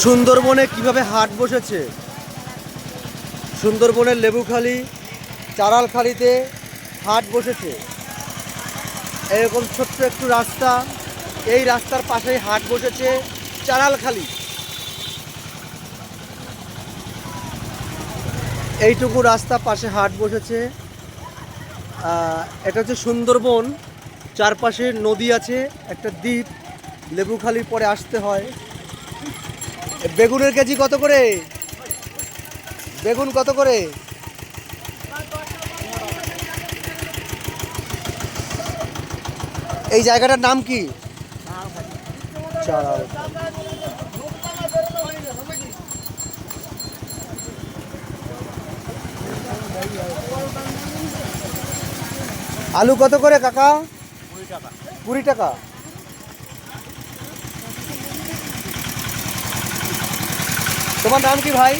সুন্দরবনে কীভাবে হাট বসেছে? সুন্দরবনের লেবুখালি, চারালখালিতে হাট বসেছে। এরকম ছোট্ট একটু রাস্তা, এই রাস্তার পাশেই হাট বসেছে চারালখালি। এইটুকু রাস্তা পাশে হাট বসেছে। এটা হচ্ছে সুন্দরবন। চারপাশে নদী আছে, একটা দ্বীপ। লেবুখালির পরে আসতে হয়। বেগুনের কেজি কত করে? বেগুন কত করে? এই জায়গাটার নাম কি? আলু কত করে কাকা? কুড়ি টাকা। তোমার নাম কি ভাই?